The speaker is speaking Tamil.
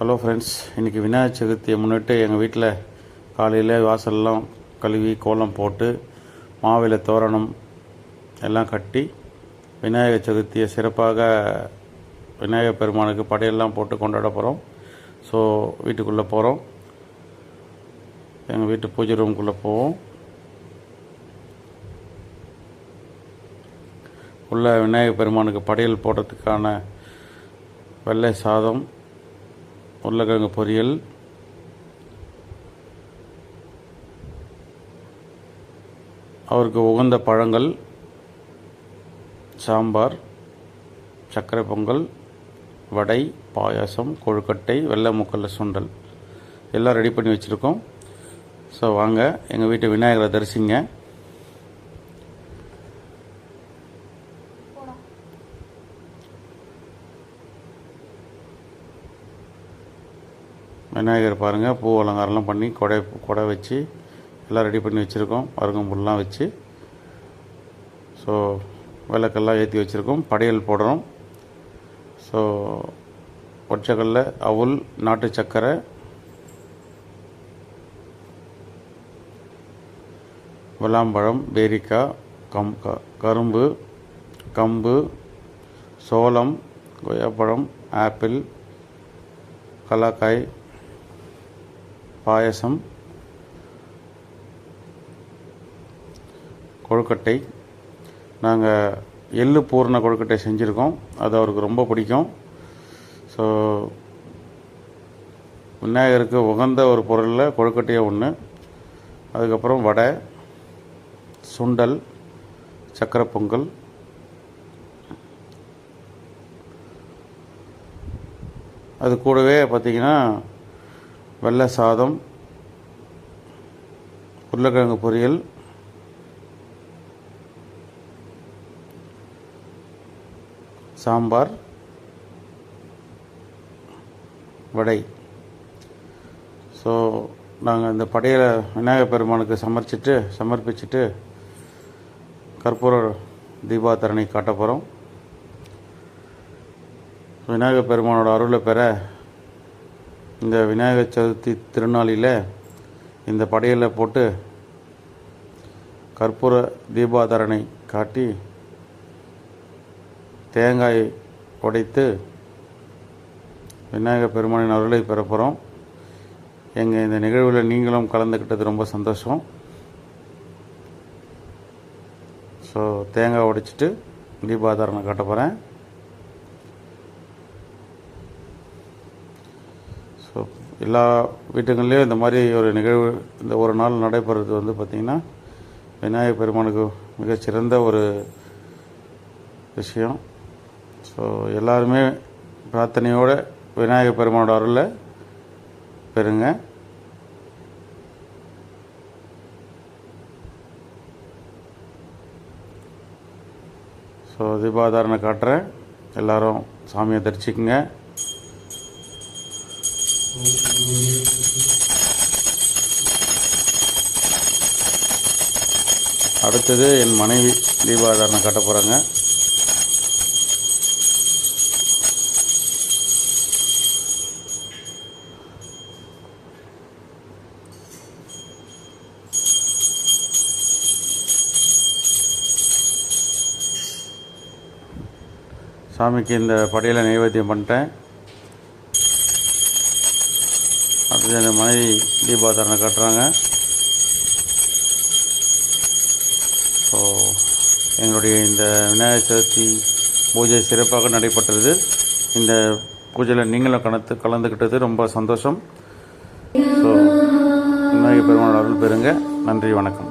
ஹலோ ஃப்ரெண்ட்ஸ் இன்றைக்கி விநாயகர் சதுர்த்தியை முன்னிட்டு எங்கள் வீட்டில் காலையில் வாசல்லாம் கழுவி கோலம் போட்டு மாவில தோரணம் எல்லாம் கட்டி விநாயகர் சதுர்த்தியை சிறப்பாக விநாயகர் பெருமானுக்கு படையெல்லாம் போட்டு கொண்டாட போகிறோம் ஸோ வீட்டுக்குள்ளே போகிறோம் எங்கள் வீட்டு பூஜை ரூம்குள்ளே போவோம். உள்ள விநாயகர் பெருமானுக்கு படையல் போடுறதுக்கான வெள்ளை சாதம் உருளைக்கிழங்கு பொரியல். அவருக்கு உகந்த பழங்கள் சாம்பார் சர்க்கரை பொங்கல் வடை பாயாசம் கொழுக்கட்டை வெள்ளை முக்கல்ல சுண்டல். எல்லாம் ரெடி பண்ணி வச்சுருக்கோம். ஸோ வாங்க எங்கள் வீட்டு விநாயகரை தரிசிங்க. விநாயகர் பாருங்கள் பூ அலங்காரம்லாம் பண்ணி கொடை கொடை வச்சு எல்லாம் ரெடி பண்ணி வச்சுருக்கோம். அருகம்புல்லாம் வச்சு. ஸோ விளக்கெல்லாம் ஏற்றி வச்சுருக்கோம். படையல் போடுறோம். ஸோ ஒற்றைக்கல்ல அவுல் நாட்டு சர்க்கரை விளாம்பழம் பேரிக்காய் கம் க கரும்பு கம்பு சோளம் கொய்யாப்பழம் ஆப்பிள் கலாக்காய் பாயசம் கொழுக்கட்டை. நாங்கள் எள்ளு பூர்ண கொழுக்கட்டை செஞ்சுருக்கோம். அது அவருக்கு ரொம்ப பிடிக்கும். ஸோ விநாயகருக்கு உகந்த ஒரு பொருளில் கொழுக்கட்டையே ஒன்று அதுக்கப்புறம் வடை சுண்டல் சக்கரை பொங்கல். அது கூடவே பார்த்திங்கன்னா வெள்ளை சாதம் உருளைக்கிழங்கு பொரியல் சாம்பார் வடை. ஸோ நாங்கள் இந்த படையலை விநாயகர் பெருமானுக்கு சமர்ப்பிச்சிட்டு சமர்ப்பிச்சுட்டு கற்பூர தீபாத்தரணை காட்ட போகிறோம் விநாயகர் பெருமானோட அருளை பெற இந்த விநாயகர் சதுர்த்தி திருநாளில் இந்த படையலை போட்டு கற்பூர தீபாதரனை காட்டி தேங்காய் உடைத்து விநாயகர் பெருமானின் அருளை பெற போகிறோம் எங்கள் இந்த நிகழ்வில் நீங்களும் கலந்துக்கிட்டது ரொம்ப சந்தோஷம். ஸோ தேங்காய் உடைச்சிட்டு தீபாதாரணை காட்ட போகிறேன் ஸோ எல்லா வீட்டுங்கள்லேயும் இந்த மாதிரி ஒரு நிகழ்வு இந்த ஒரு நாள் நடைபெறது வந்து பார்த்திங்கன்னா விநாயகர் பெருமானுக்கு மிகச்சிறந்த ஒரு விஷயம். ஸோ எல்லாருமே பிரார்த்தனையோடு விநாயகர் பெருமானோட அருளை பெறுங்க. ஸோ தீபாதாரனை காட்டுறேன். எல்லாரும் சாமியை தரிசிக்குங்க. அடுத்தது என் மனைவி தீபாதாரனை கட்ட போகிறாங்க சாமிக்கு இந்த படையில் நைவேத்தியம் பண்ணிட்டேன். அடுத்து என் மனைவி தீபாதாரணை காட்டுறாங்க. ஸோ எங்களுடைய இந்த விநாயகர் சதுர்த்தி பூஜை சிறப்பாக நடைபெற்றது. இந்த பூஜையில் நீங்களும் கலந்து கலந்துக்கிட்டது ரொம்ப சந்தோஷம். ஸோ விநாயகர் பெருமாள் அருள் பெறுங்க. நன்றி வணக்கம்.